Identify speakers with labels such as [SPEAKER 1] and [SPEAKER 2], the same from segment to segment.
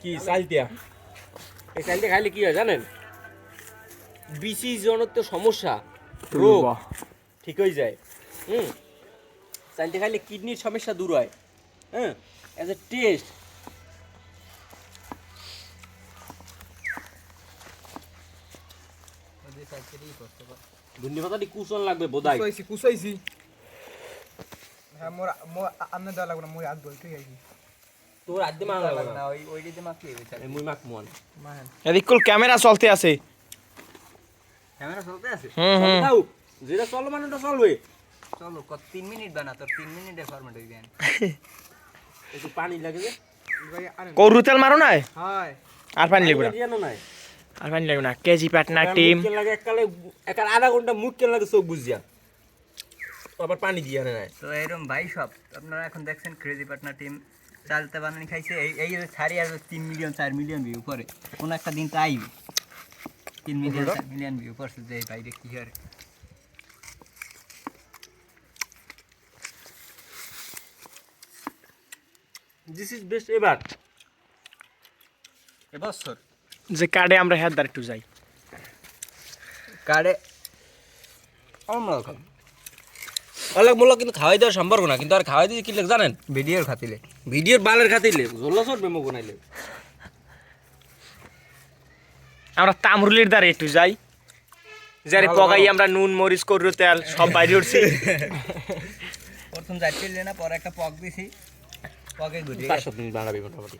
[SPEAKER 1] কি চাল দিয়া? এই চাল খাইলে কি হয় জানেন? বিসি জনত্ব সমস্যা রোগ ঠিক হয়ে যায়। হুম? চালটা খাইলে কিডনির সমস্যা দূর হয়। হ্যাঁ অ্যাজ এ টেস্ট ধন্যবাদ লাগবে বোধাই
[SPEAKER 2] কুসাইছি কুসাইছি হ্যাঁ মোর মোর আমনে দেওয়া লাগবে না মুই আগ বলতে গেছি
[SPEAKER 1] তোর আদ্যে মা না
[SPEAKER 3] ওই ওই দিতে মাখলি
[SPEAKER 1] এই মুই মাক মন।
[SPEAKER 2] মাহেন
[SPEAKER 4] এদিক কুল ক্যামেরা চলতে আছে।
[SPEAKER 3] ক্যামেরা চলতে আছে?
[SPEAKER 4] হুম হুম।
[SPEAKER 1] দাও যেটা চলো মানে ওটা চলবে।
[SPEAKER 3] চলো কত তিন মিনিট বানা তোর তিন মিনিটে ফরম্যাট হয়ে যায়।
[SPEAKER 1] একটু পানি লাগে যে।
[SPEAKER 4] কৌরু তেল মারো না
[SPEAKER 2] হাই
[SPEAKER 4] আর পানি লাগবে না। আর পানি লাগবে না। KG Patna team.
[SPEAKER 1] মুখ লাগে এককালে একাল আধা ঘণ্টা মুখ কেন লাগে চোখ বুঝিয়া আবার পানি দিয়ে আনে নাই?
[SPEAKER 3] তো এরকম ভাই সব। আপনারা এখন দেখছেন ক্রেজি পার্টনার টিম চালতে বানানি খাইছে। এই এই যে ছাড়ি আর তিন মিলিয়ন চার মিলিয়ন ভিউ করে কোনো একটা দিন তো আইবে। তিন মিলিয়ন চার মিলিয়ন ভিউ করছে যে এই বাইরে কি করে
[SPEAKER 1] দিস ইজ বেস্ট এবার
[SPEAKER 3] এবছর?
[SPEAKER 4] যে কার্ডে আমরা হেদার একটু যাই।
[SPEAKER 3] কার্ডে অন্যরকম
[SPEAKER 1] অনেক মূল্য কিন্তু খাওয়াই দেওয়া সম্ভব না কিন্তু আর খাওয়াই দিয়ে কি লাগে জানেন?
[SPEAKER 3] ভিডিওর খাতিলে।
[SPEAKER 1] ভিডিওর বালের খাতিলে ঝোলা সর মেমো বানাইলে
[SPEAKER 4] আমরা তামরুলির দ্বারে একটু যাই। যারে পগাই আমরা নুন মরিচ করু তেল সব বাইরে উঠছি।
[SPEAKER 3] প্রথম যাচ্ছিল না পরে একটা পক দিছি। পকে ঘুরে
[SPEAKER 1] পাঁচ সাত মিনিট বানাবি মোটামুটি।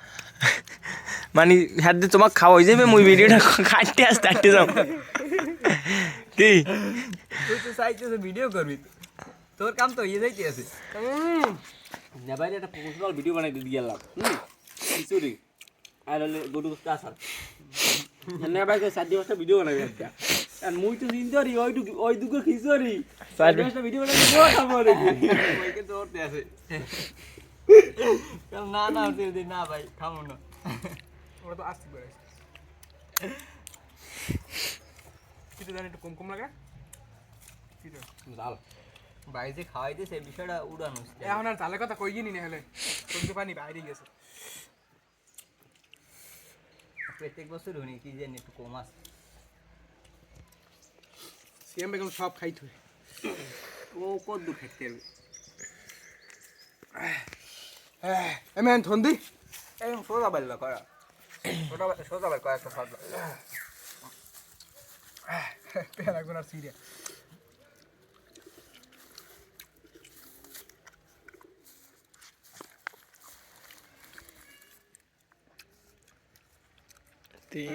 [SPEAKER 4] মানে হ্যাঁ তোমাকে খাওয়াই যাবে মুই ভিডিওটা কাটতে আসতে আসতে যাও কি
[SPEAKER 3] তুই তো চাইতেছে ভিডিও করবি। তোর কাম তো ইয়ে যাইতে আছে।
[SPEAKER 1] না বাইরে একটা প্রফেশনাল ভিডিও বানাই দিয়ে গেলাম। হুম খিচুড়ি। আর হলে গরু আসার না বাইরে সাত পাঁচটা ভিডিও বানাবি একটা আর মুই তো চিন্তা ওই টুকু ওই দুটো খিচুড়ি। চার পাঁচটা ভিডিও বানাবি খাব নাকি
[SPEAKER 3] ওইকে তো আছে। না না তুই দি, না ভাই খামো না।
[SPEAKER 2] ওরা তো আসতে পারে। কিছু জানি একটু কম কম লাগে। কিছু
[SPEAKER 1] জাল
[SPEAKER 3] ভাই যে খাওয়াই দিয়েছে এই বিষয়টা উড়ানো।
[SPEAKER 2] এখন আর তালে কথা কই নি হলে শুনতে পানি বাইরে গেছে।
[SPEAKER 3] প্রত্যেক বছর উনি কি জানি একটু কম আছে।
[SPEAKER 2] সিএম বেগম সব খাই থুই
[SPEAKER 3] ও কত দূর খেতে হবে?
[SPEAKER 2] এমেন থন্দি।
[SPEAKER 3] এরকম সোজা বাল্লা করা। সোজা সোজা বাল কয়েকটা ফাজলা
[SPEAKER 2] পেয়ার রাখবেন আর সিরিয়া